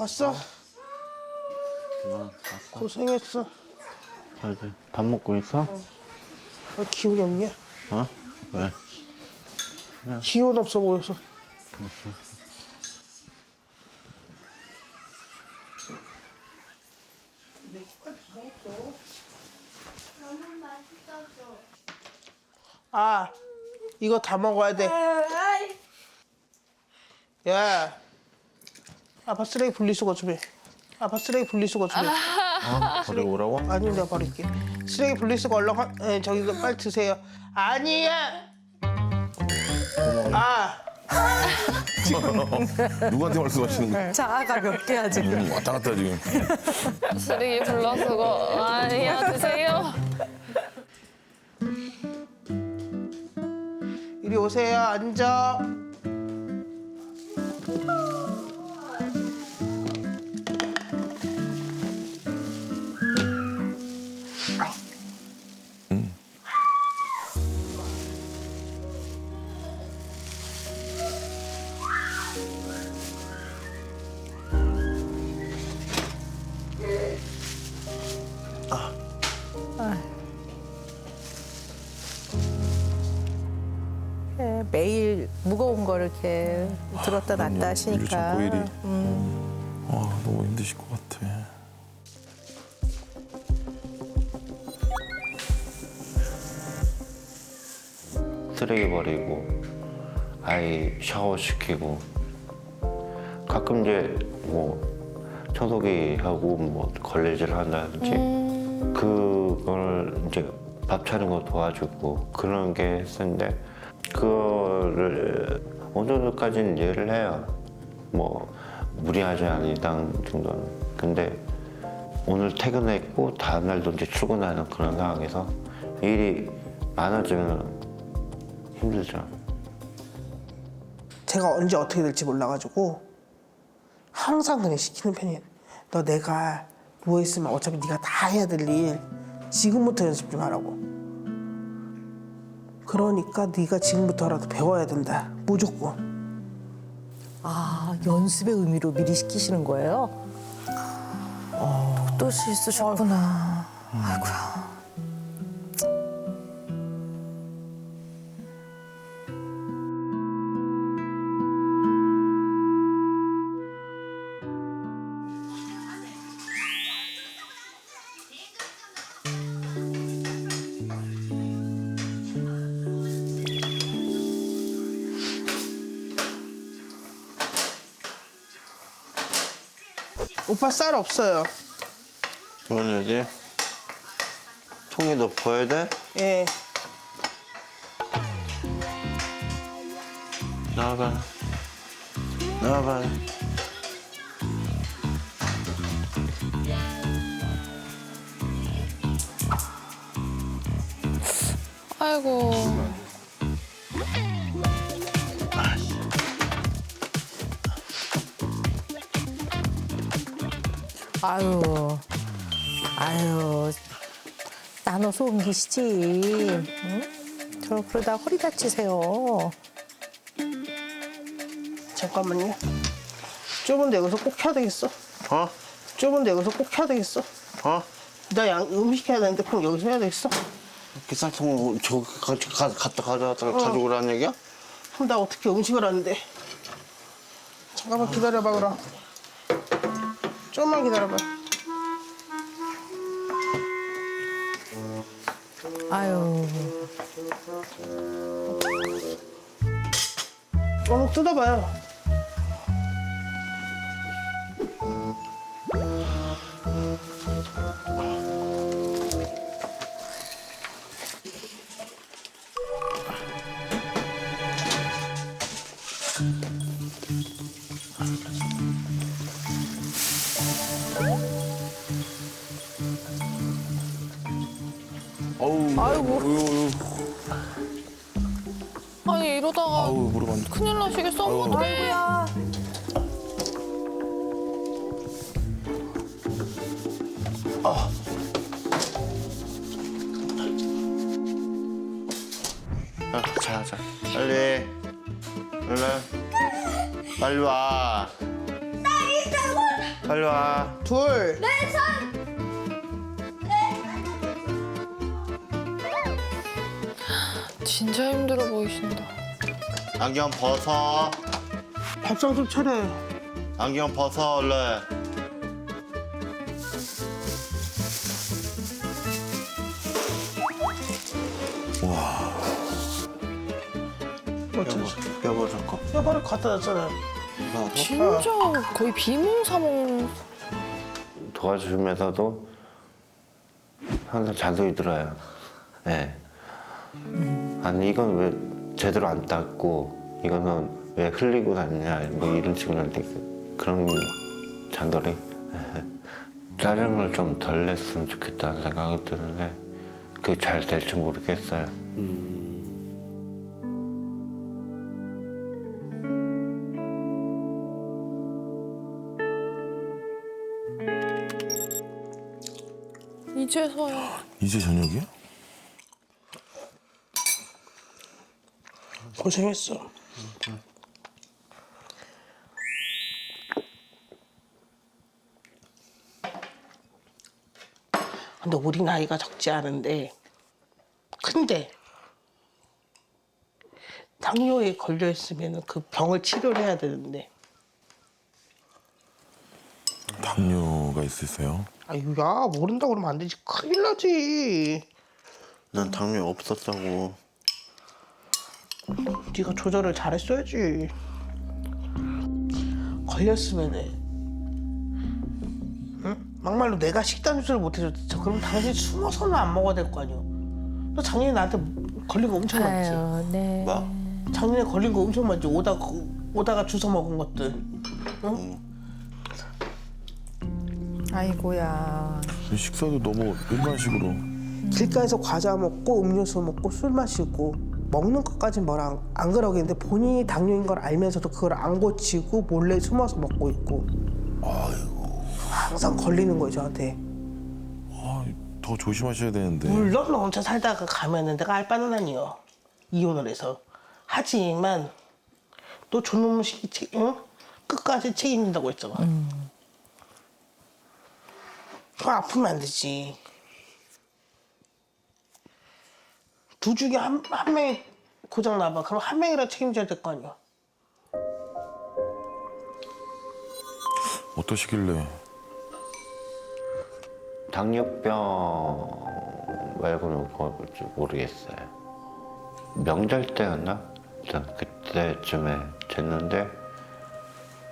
왔어? 어, 고생했어. 잘돼. 밥 먹고 있어? 왜 기운이 없냐? 어? 왜? 기운 없어 보여서. 아, 이거 다 먹어야 돼. 야, 아빠 쓰레기 분리수거 좀 해. 아빠 쓰레기 분리수거 좀 해. 어? 버리고 오라고? 아니 내가 버릴게. 쓰레기 분리수거 얼른 하, 에, 저기 그 빨리 드세요. 아니야. 아, 누구한테 말씀하시는 거예요? 자아가 몇 개야 지금. 음, 왔다 갔다 지금. 쓰레기 불러쓰고 아니야 드세요. 이리 오세요. 앉아. 이렇게 들었다 놨다 그럼요. 하시니까. 일이. 아, 너무 힘드실 것 같아. 쓰레기 버리고 아이 샤워 시키고 가끔 이제 뭐 청소기 하고 뭐 걸레질 한다든지 그걸 이제 밥 차는 거 도와주고 그런 게 했었는데 그거를 어느 정도까지는 이해를 해요. 뭐 무리하지 않은 정도는. 근데 오늘 퇴근했고 다음 날도 이제 출근하는 그런 상황에서 일이 많아지면 힘들죠. 제가 언제 어떻게 될지 몰라가지고 항상 그냥 시키는 편이에요. 너 내가 누워 있으면 어차피 네가 다 해야 될 일 지금부터 연습 좀 하라고. 그러니까 네가 지금부터라도 배워야 된다. 무조건. 아 연습의 의미로 미리 시키시는 거예요? 또 실수셨구나. 아이고야. 오빠 쌀 없어요. 그러지? 통에 넣어야 돼? 예. 나와봐. 나와봐. 아이고. 아유, 아유, 나눠서 옮기시지. 응? 저 그러다 허리 다치세요. 잠깐만요. 좁은데 여기서 꼭 해야 되겠어. 어? 좁은데 여기서 꼭 해야 되겠어. 어? 나 양, 음식 해야 되는데 그럼 여기서 해야 되겠어. 기살통 저 가, 가, 갖다 가져다 가져오라는 얘기야? 그럼 나 어떻게 음식을 하는데. 잠깐만 기다려봐 그럼. 조금만 기다려봐. 아유, 얼른 뜯어봐요. 이러다가 어우, 무릎 안 큰일 나시겠어 어떡해. 아, 자, 자, 빨리. 빨리. 빨리 와. 빨리 와. 둘. 진짜 힘들어 보이신다. 안경 벗어. 밥상 좀 차려. 안경 벗어 얼른. 어쩌지? 여보 잠깐. 뼈바를 갖다 놨잖아. 진짜 거의 비몽사몽. 도와주면서도 항상 잔소리 들어요. 예. 아니 이건 왜 제대로 안 닦고 이거는 왜 흘리고 다니냐 뭐 이런 식으로 할때 그런 잔소리. 예. 짜증을 좀 덜 냈으면 좋겠다는 생각이 드는데 그게 잘 될지 모르겠어요. 이제서야. 이제 저녁이야? 고생했어. 근데 우리 나이가 적지 않은데 근데 당뇨에 걸려 있으면 그 병을 치료를 해야 되는데 당뇨가 있으세요? 아유 야 모른다고 그러면 안 되지 큰일 나지 난 당뇨 없었다고. 네가 조절을 잘했어야지 걸렸으면은 응? 막말로 내가 식단 조절을 못해줬어 그럼 당신 숨어서는 안 먹어야 될 거 아니야 너 작년에 나한테 걸린 거 엄청 많지 아유, 네. 뭐? 작년에 걸린 거 엄청 많지 오다가 오다가 주워 먹은 것들 아이고야. 식사도 너무 일반식으로 길가에서 과자 먹고 음료수 먹고 술 마시고 먹는 것까진 뭐라 안, 안 그러겠는데 본인이 당뇨인 걸 알면서도 그걸 안 고치고 몰래 숨어서 먹고 있고. 항상 걸리는 거예요 저한테. 아, 더 조심하셔야 되는데. 물론 혼자 살다가 가면은 내가 알 바는 아니요. 이혼을 해서. 하지만 또 저놈의 새끼 책, 응? 끝까지 책임진다고 했잖아. 그거 아프면 안 되지 두 중에 한, 한 명이 고장 나봐 그럼 한 명이라 책임져야 될 거 아니야 어떠시길래 당뇨병 말고는 모르겠어요. 명절 때였나? 일단 그때쯤에 됐는데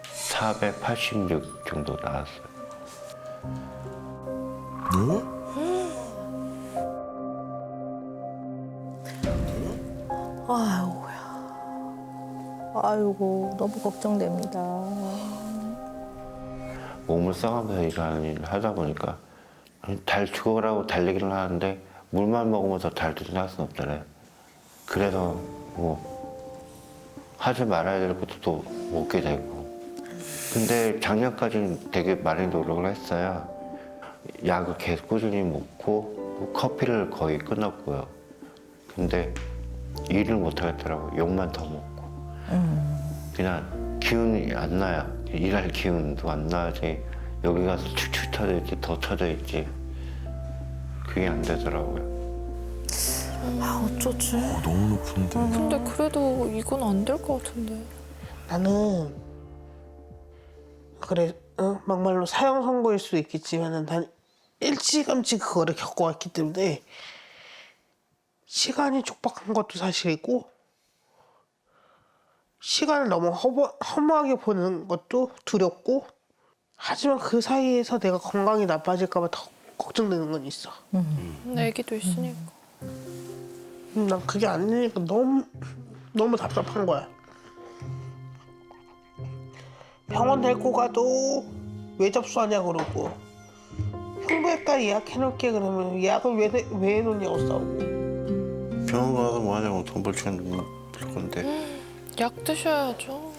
486 정도 나왔어요. 네? 아이고, 너무 걱정됩니다. 몸을 써가면서 일하는 하다 보니까 달 죽어라고 달리기를 하는데 물만 먹으면서 달리기를 할 수는 없잖아요. 그래서 뭐 하지 말아야 될 것도 또 먹게 되고. 근데 작년까지는 되게 많이 노력을 했어요. 약을 계속 꾸준히 먹고 커피를 거의 끊었고요. 근데 일을 못 하겠더라고. 욕만 더 먹고. 그냥 기운이 안 나요. 일할 기운도 안 나지. 여기 가서 축축 처져 있지, 더 처져 있지. 그게 안 되더라고요. 아 어쩌지? 어, 너무 높은데 근데 그래도 이건 안 될 것 같은데. 나는 그래 어? 막말로 사형 선고일 수도 있겠지만은 난 일찌감치 그거를 겪어왔기 때문에 시간이 촉박한 것도 사실이고 시간을 너무 허무, 허무하게 보는 것도 두렵고 하지만 그 사이에서 내가 건강이 나빠질까 봐 더 걱정되는 건 있어 애기도 있으니까. 음, 난 그게 안 되니까 너무 너무 답답한 거야. 병원 데리고 가도 왜 접수하냐 그러고 흉부외과 예약해 놓을게 그러면 예약을 왜, 내- 왜 해놓냐고 싸우고 병원 가서 뭐 하냐고 돈 벌치는 벌 건데. 약 드셔야죠.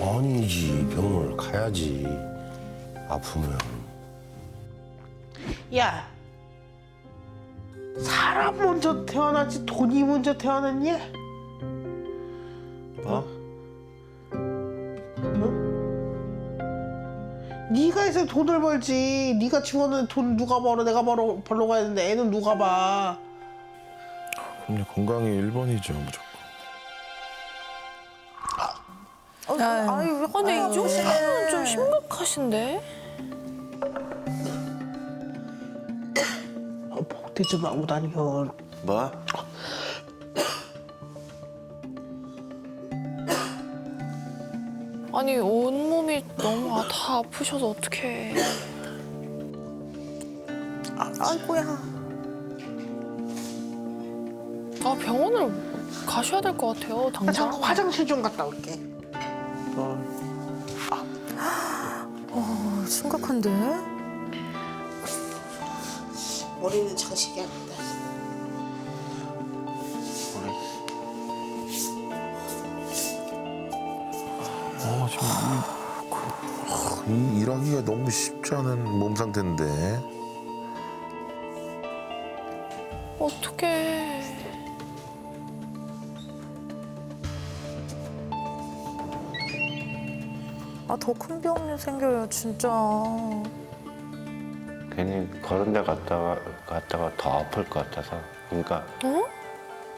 아니지 병원을 가야지 아프면 야 사람 먼저 태어났지 돈이 먼저 태어났니? 어? 네가 해서 돈을 벌지. 네가 집어넣은 돈 누가 벌어? 내가 벌어 벌러 가야 되는데 애는 누가 봐? 그럼요 건강이 1번이죠 무조건. 아유, 아니 이 정도면 좀 심각하신데? 어, 복대 좀 하고 다니면 뭐? 아니 온몸이 너무 아, 다 아프셔서 어떡해. 아이고야. 아 병원을 가셔야 될 것 같아요 나 잠깐 당장. 화장실 좀 갔다 올게. 어. 어, 심각한데? 머리는 장식이 아니다. 아 지금 이, 그, 이 일하기가 너무 쉽지 않은 몸 상태인데. 어떡해. 아, 더 큰 병이 생겨요, 진짜. 괜히 그런 데 갔다가 갔다가 더 아플 것 같아서 그러니까 어?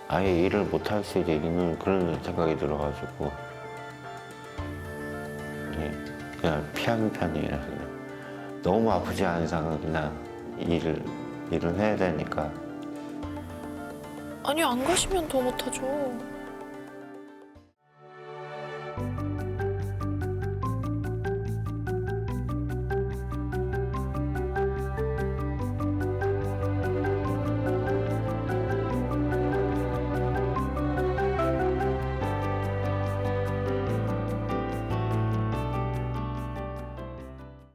아예 일을 못 할 수 있는 그런 생각이 들어가지고 예, 그냥 피하는 편이에요. 그냥. 너무 아프지 않은 이상은 그냥 일을 일을 해야 되니까 아니 안 가시면 더 못하죠.